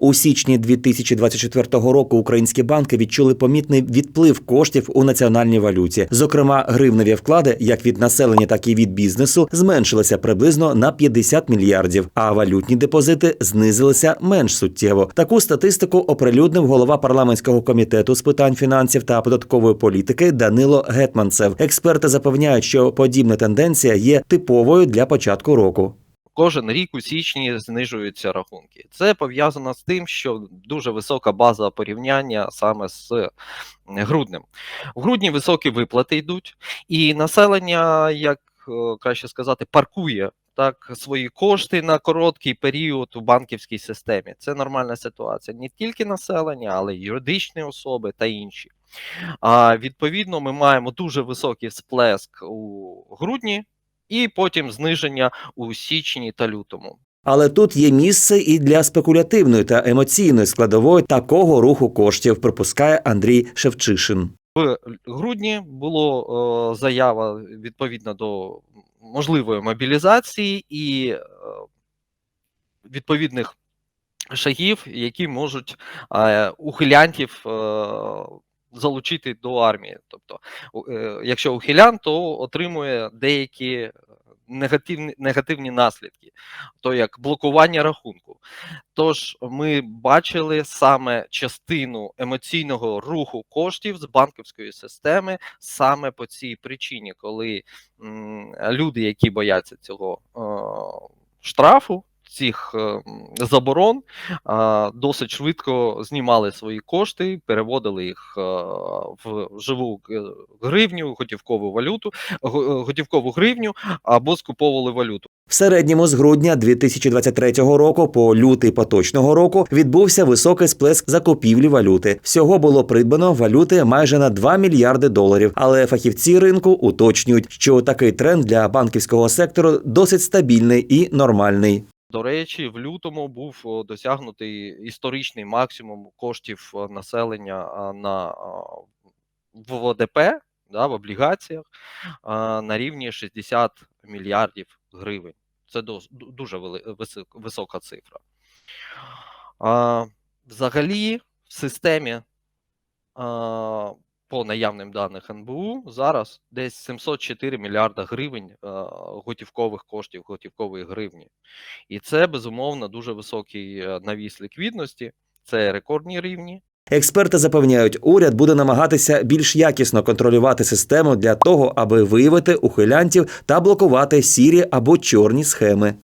У січні 2024 року українські банки відчули помітний відплив коштів у національній валюті. Зокрема, гривневі вклади, як від населення, так і від бізнесу, зменшилися приблизно на 50 мільярдів, а валютні депозити знизилися менш суттєво. Таку статистику оприлюднив голова парламентського комітету з питань фінансів та податкової політики Данило Гетманцев. Експерти запевняють, що подібна тенденція є типовою для початку року. Кожен рік у січні знижуються рахунки. Це пов'язано з тим, що дуже висока база порівняння саме з груднем. В грудні високі виплати йдуть, і населення, як е, краще сказати, паркує так свої кошти на короткий період у банківській системі. Це нормальна ситуація. Не тільки населення, але й юридичні особи та інші. А відповідно, ми маємо дуже високий сплеск у грудні. І потім зниження у січні та лютому. Але тут є місце і для спекулятивної та емоційної складової такого руху коштів, припускає Андрій Шевчишин. В грудні було е, заява відповідно до можливої мобілізації і е, відповідних шагів, які можуть е, ухилянтів залучити до армії. Тобто, е, якщо ухилян, то отримує деякі негативні, негативні наслідки, то як блокування рахунку. Тож ми бачили саме частину емоційного руху коштів з банківської системи саме по цій причині, коли м, люди, які бояться цього е, штрафу, цих е, заборон, досить швидко знімали свої кошти, переводили їх е, в живу е, гривню, готівкову валюту, го- готівкову гривню або скуповували валюту. В середньому з грудня 2023 року по лютий поточного року відбувся високий сплеск закупівлі валюти. Всього було придбано валюти майже на 2 мільярди доларів. Але фахівці ринку уточнюють, що такий тренд для банківського сектору досить стабільний і нормальний. До речі, в лютому був досягнутий історичний максимум коштів е, населення на а, в ОДП, да, в облігаціях на рівні 60 мільярдів гривень. Це дуже висока цифра. Взагалі, в системі по наявним даних НБУ зараз десь 704 мільярда гривень а, готівкових коштів, готівкової гривні. І це безумовно дуже високий е, навіс ліквідності, це рекордні рівні. Експерти запевняють, уряд буде намагатися більш якісно контролювати систему для того, аби виявити ухилянтів та блокувати сірі або чорні схеми.